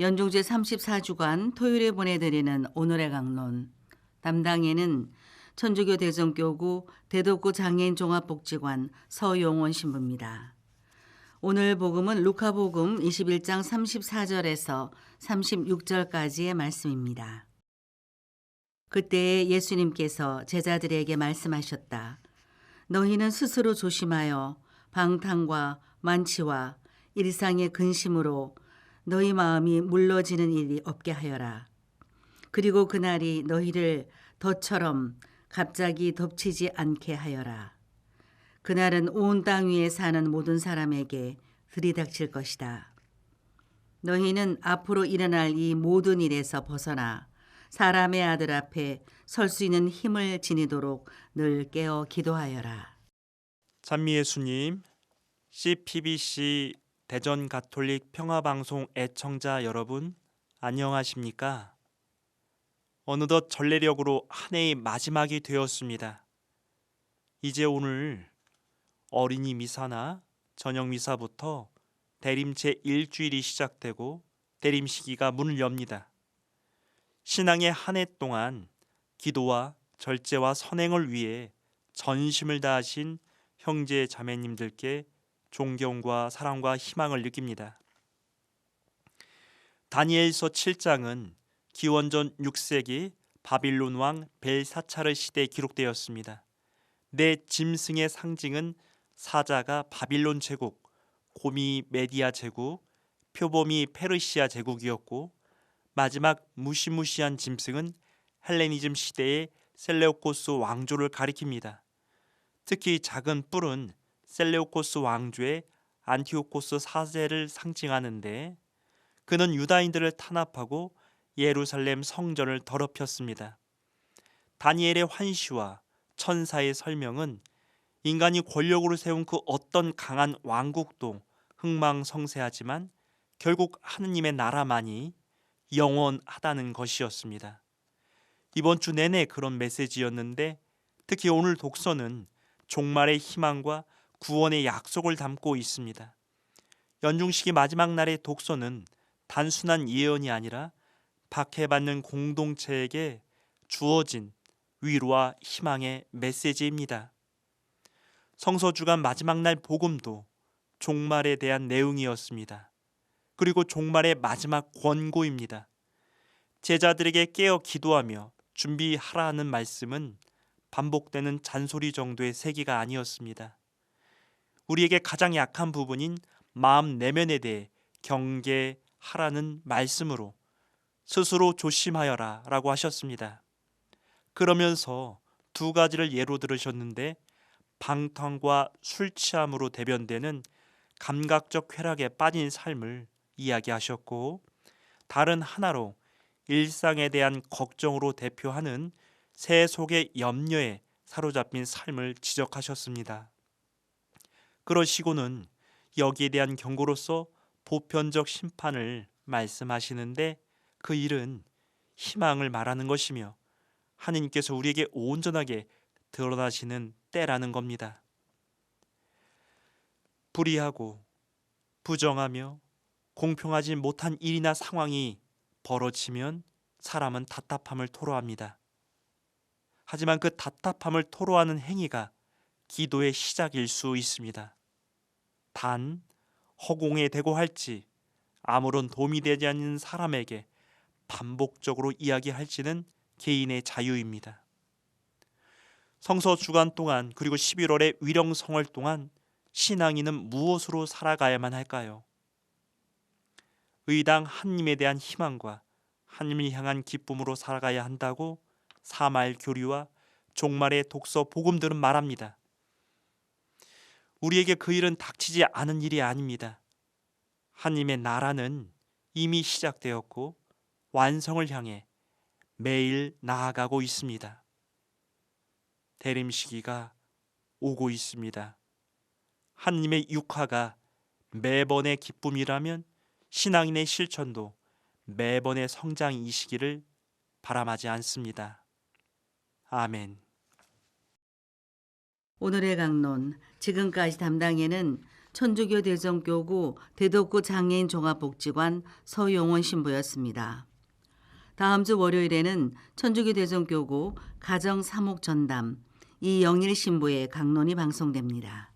연종제 34주간 토요일에 보내드리는 오늘의 강론. 담당에는 천주교 대성교구 대덕구 장애인 종합복지관 서용원 신부입니다. 오늘 복음은 루카복음 21장 34절에서 36절까지의 말씀입니다. 그때 예수님께서 제자들에게 말씀하셨다. 너희는 스스로 조심하여 방탕과 만취와 일상의 근심으로 너희 마음이 물러지는 일이 없게 하여라. 그리고 그날이 너희를 덫처럼 갑자기 덮치지 않게 하여라. 그날은 온 땅 위에 사는 모든 사람에게 들이닥칠 것이다. 너희는 앞으로 일어날 이 모든 일에서 벗어나 사람의 아들 앞에 설 수 있는 힘을 지니도록 늘 깨어 기도하여라. 찬미 예수님, CPBC 대전 가톨릭 평화방송 애청자 여러분, 안녕하십니까? 어느덧 전례력으로 한 해의 마지막이 되었습니다. 이제 오늘 어린이 미사나 저녁 미사부터 대림제 일주일이 시작되고 대림 시기가 문을 엽니다. 신앙의 한 해 동안 기도와 절제와 선행을 위해 전심을 다하신 형제 자매님들께 존경과 사랑과 희망을 느낍니다. 다니엘서 7장은 기원전 6세기 바빌론 왕 벨사차르 시대에 기록되었습니다. 내 짐승의 상징은 사자가 바빌론 제국, 곰이 메디아 제국, 표범이 페르시아 제국이었고 마지막 무시무시한 짐승은 헬레니즘 시대의 셀레오코스 왕조를 가리킵니다. 특히 작은 뿔은 셀레오코스 왕조의 안티오코스 사제를 상징하는데 그는 유다인들을 탄압하고 예루살렘 성전을 더럽혔습니다. 다니엘의 환시와 천사의 설명은 인간이 권력으로 세운 그 어떤 강한 왕국도 흥망성쇠하지만 결국 하느님의 나라만이 영원하다는 것이었습니다. 이번 주 내내 그런 메시지였는데 특히 오늘 독서는 종말의 희망과 구원의 약속을 담고 있습니다. 연중식의 마지막 날의 독서는 단순한 예언이 아니라 박해받는 공동체에게 주어진 위로와 희망의 메시지입니다. 성서 주간 마지막 날 복음도 종말에 대한 내용이었습니다. 그리고 종말의 마지막 권고입니다. 제자들에게 깨어 기도하며 준비하라는 말씀은 반복되는 잔소리 정도의 세기가 아니었습니다. 우리에게 가장 약한 부분인 마음 내면에 대해 경계하라는 말씀으로 스스로 조심하여라 라고 하셨습니다. 그러면서 두 가지를 예로 들으셨는데 방탕과 술 취함으로 대변되는 감각적 쾌락에 빠진 삶을 이야기하셨고 다른 하나로 일상에 대한 걱정으로 대표하는 새 속의 염려에 사로잡힌 삶을 지적하셨습니다. 그러시고는 여기에 대한 경고로서 보편적 심판을 말씀하시는데 그 일은 희망을 말하는 것이며 하느님께서 우리에게 온전하게 드러나시는 때라는 겁니다. 불의하고 부정하며 공평하지 못한 일이나 상황이 벌어지면 사람은 답답함을 토로합니다. 하지만 그 답답함을 토로하는 행위가 기도의 시작일 수 있습니다. 단 허공에 대고 할지 아무런 도움이 되지 않는 사람에게 반복적으로 이야기할지는 개인의 자유입니다. 성서 주간 동안 그리고 11월의 위령성월 동안 신앙인은 무엇으로 살아가야만 할까요? 의당 하님에 대한 희망과 하님을 향한 기쁨으로 살아가야 한다고 사마엘 교리와 종말의 독서 복음들은 말합니다. 우리에게 그 일은 닥치지 않은 일이 아닙니다. 하님의 나라는 이미 시작되었고 완성을 향해 매일 나아가고 있습니다. 대림 시기가 오고 있습니다. 하나님의 육화가 매번의 기쁨이라면 신앙인의 실천도 매번의 성장이시기를 바람하지 않습니다. 아멘. 오늘의 강론 지금까지 담당에는 천주교 대전교구 대덕구 장애인 종합복지관 서용원 신부였습니다. 다음 주 월요일에는 천주교 대전교구 가정 사목 전담 이영일 신부의 강론이 방송됩니다.